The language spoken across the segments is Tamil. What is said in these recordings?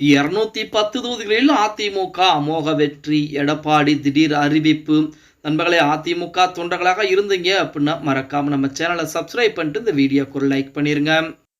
இருநூத்தி பத்து தொகுதிகளில் அதிமுக அமோக வெற்றி எடப்பாடி திடீர் அறிவிப்பு. நண்பர்களே அதிமுக தொண்டர்களாக இருந்தீங்க அப்படின்னா மறக்காம நம்ம சேனலை சப்ஸ்கிரைப் பண்ணிட்டு இந்த வீடியோக்கு லைக் பண்ணிருங்க.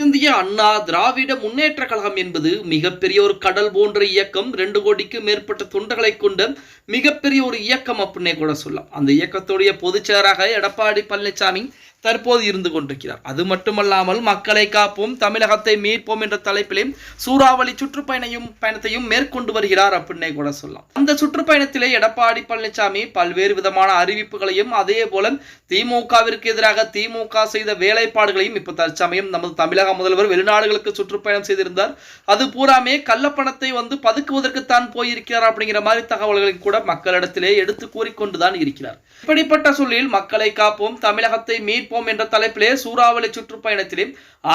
இந்திய அண்ணா திராவிட முன்னேற்ற கழகம் என்பது மிகப்பெரிய ஒரு கடல் போன்ற இயக்கம். ரெண்டு கோடிக்கு மேற்பட்ட தொண்டர்களை கொண்ட மிகப்பெரிய ஒரு இயக்கம் அப்படின்னே கூட சொல்லலாம். அந்த இயக்கத்துடைய பொதுச்செயலாக எடப்பாடி பழனிசாமி தற்போது இருந்து கொண்டிருக்கிறார். அது மட்டுமல்லாமல் மக்களை காப்போம் தமிழகத்தை மீட்போம் என்ற தலைப்பிலே சூறாவளி சுற்றுப்பயணையும் பயணத்தையும் மேற்கொண்டு வருகிறார் அப்படின்னே கூட சொல்லலாம். அந்த சுற்றுப்பயணத்திலே எடப்பாடி பழனிசாமி பல்வேறு விதமான அறிவிப்புகளையும் அதே போல திமுகவிற்கு எதிராக திமுக செய்த வேலைப்பாடுகளையும் இப்ப தற்சமயம் நமது தமிழக முதல்வர் வெளிநாடுகளுக்கு சுற்றுப்பயணம் செய்திருந்தார். அது பூராமே கள்ளப்பணத்தை வந்து பதுக்குவதற்கு தான் போயிருக்கிறார் அப்படிங்கிற மாதிரி தகவல்களை கூட மக்களிடத்திலே எடுத்து கூறிக்கொண்டுதான் இருக்கிறார். இப்படிப்பட்ட சூழலில் மக்களை காப்போம் தமிழகத்தை மீட்போம் என்ற தலைப்பிலே சூறாவளி சுற்றுப்பயணத்திலே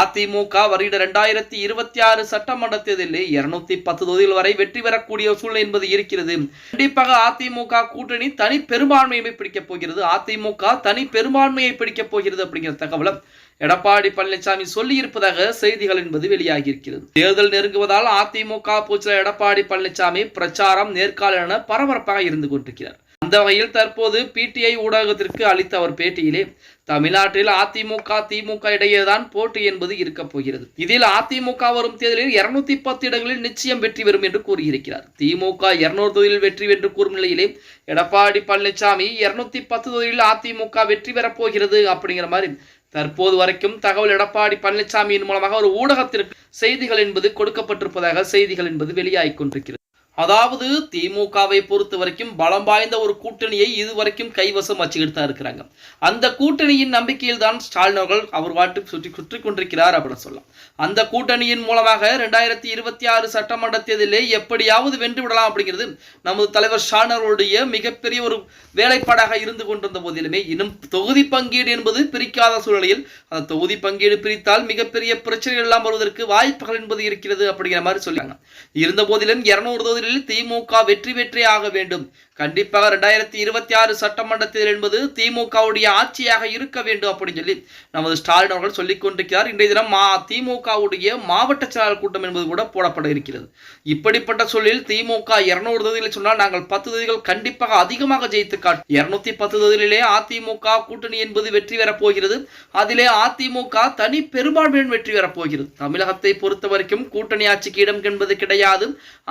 அதிமுக வருகிற இரண்டாயிரத்தி இருபத்தி ஆறு சட்டமன்ற தேர்தலில் இருநூத்தி பத்து தொகுதிகள் வரை வெற்றி பெறக்கூடிய சூழ்நிலை என்பது இருக்கிறது. கண்டிப்பாக அதிமுக கூட்டணி தனி பெரும்பான்மையை பிடிக்கப் போகிறது. அதிமுக தனி பெரும்பான்மையை பிடிக்கப் போகிறது அப்படிங்கிற தகவலும் எடப்பாடி பழனிசாமி சொல்லி இருப்பதாக செய்திகள் என்பது வெளியாகி இருக்கிறது தேர்தல் நெருங்குவதால் அதிமுக பூச்சல எடப்பாடி பழனிசாமி பிரச்சாரம் நேர்காணல் என பரபரப்பாக இருந்து கொண்டிருக்கிறார். அந்த வகையில் தற்போது பிடிஐ ஊடகத்திற்கு அளித்த அவர் பேட்டியிலே தமிழ்நாட்டில் அதிமுக திமுக இடையேதான் போட்டி என்பது இருக்கப் போகிறது. இதில் அதிமுக வரும் தேர்தலில் இருநூத்தி பத்து இடங்களில் நிச்சயம் வெற்றி பெறும் என்று கூறியிருக்கிறார். திமுக இருநூறு தொகுதியில் வெற்றி வென்று கூறும் நிலையிலே எடப்பாடி பழனிசாமி இருநூத்தி பத்து தொகுதியில் அதிமுக வெற்றி பெறப் போகிறது அப்படிங்கிற மாதிரி தற்போது வரைக்கும் தகவல் எடப்பாடி பழனிசாமியின் மூலமாக ஒரு ஊடகத்திற்கு செய்திகள் என்பது கொடுக்கப்பட்டிருப்பதாக செய்திகள் என்பது வெளியாகிக் கொண்டிருக்கிறது. அதாவது திமுகவை பொறுத்த வரைக்கும் பலம் வாய்ந்த ஒரு கூட்டணியை இதுவரைக்கும் கைவசம் வச்சுக்கிட்டு தான் இருக்கிறாங்க. அந்த கூட்டணியின் நம்பிக்கையில் தான் ஸ்டாலின் அவர்கள் அவர் வாட்டு சுற்றி சுற்றி கொண்டிருக்கிறார் அப்படின்னு சொல்லலாம். அந்த கூட்டணியின் மூலமாக ரெண்டாயிரத்தி இருபத்தி ஆறு சட்டமன்ற தேர்தலிலே எப்படியாவது வென்று விடலாம் அப்படிங்கிறது நமது தலைவர் ஸ்டாலின் அவர்களுடைய மிகப்பெரிய ஒரு வேலைப்பாடாக இருந்து கொண்டிருந்த போதிலுமே இன்னும் தொகுதி பங்கீடு என்பது பிரிக்காத சூழ்நிலையில் அந்த தொகுதி பங்கீடு பிரித்தால் மிகப்பெரிய பிரச்சனைகள் எல்லாம் வருவதற்கு வாய்ப்புகள் என்பது இருக்கிறது அப்படிங்கிற மாதிரி சொல்லியிருக்காங்க. இருந்த போதிலும் இருநூறு தொகுதியில் தேர்தலில் திமுக வெற்றி வெற்றி ஆக வேண்டும். கண்டிப்பாக ரெண்டாயிரத்தி இருபத்தி ஆறு சட்டமன்ற தேர்தல் என்பது திமுகவுடைய ஆட்சியாக இருக்க வேண்டும் அப்படின்னு சொல்லி நமது ஸ்டாலின் அவர்கள் சொல்லிக் கொண்டிருக்கிறார். இன்றைய தினம் மா திமுகவுடைய மாவட்ட செயலாளர் கூட்டம் என்பது கூட போடப்பட இருக்கிறது. இப்படிப்பட்ட சொல்லில் திமுக இருநூறு தொகுதிகளை சொன்னால் நாங்கள் பத்து தொகுதிகள் கண்டிப்பாக அதிகமாக ஜெயித்து காட்டும் இருநூத்தி பத்து தொகுதிகளிலே அதிமுக கூட்டணி என்பது வெற்றி பெறப் போகிறது. அதிலே அதிமுக தனி பெரும்பான்மையுடன் வெற்றி பெறப் போகிறது. தமிழகத்தை பொறுத்த வரைக்கும் கூட்டணி ஆட்சிக்கு இடம் என்பது கிடையாது.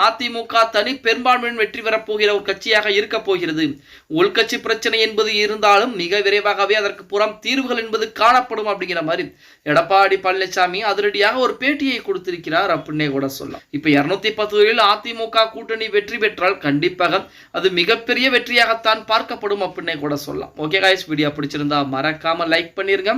அதிமுக தனி பெரும்பான்மையுடன் வெற்றி பெறப்போகிற ஒரு கட்சியாக இருக்கப் போகிறது. உள்கட்சி பிரச்சனை என்பது இருந்தாலும் மிக விரைவாகவே அதற்கு புறம் தீர்வுகள் என்பது காணப்படும் அப்படிங்கிற மாதிரி எடப்பாடி பழனிசாமி அதிரடியாக ஒரு பேட்டியை கொடுத்திருக்கிறார் அப்படின்னே கூட சொல்லலாம். இப்ப இருநூத்தி பத்து அதிமுக கூட்டணி வெற்றி பெற்றால் கண்டிப்பாக அது மிகப்பெரிய வெற்றியாகத்தான் பார்க்கப்படும் அப்படின்னே கூட சொல்லலாம். ஓகே காய்ஸ் வீடியோ பிடிச்சிருந்தா மறக்காம லைக் பண்ணிருங்க.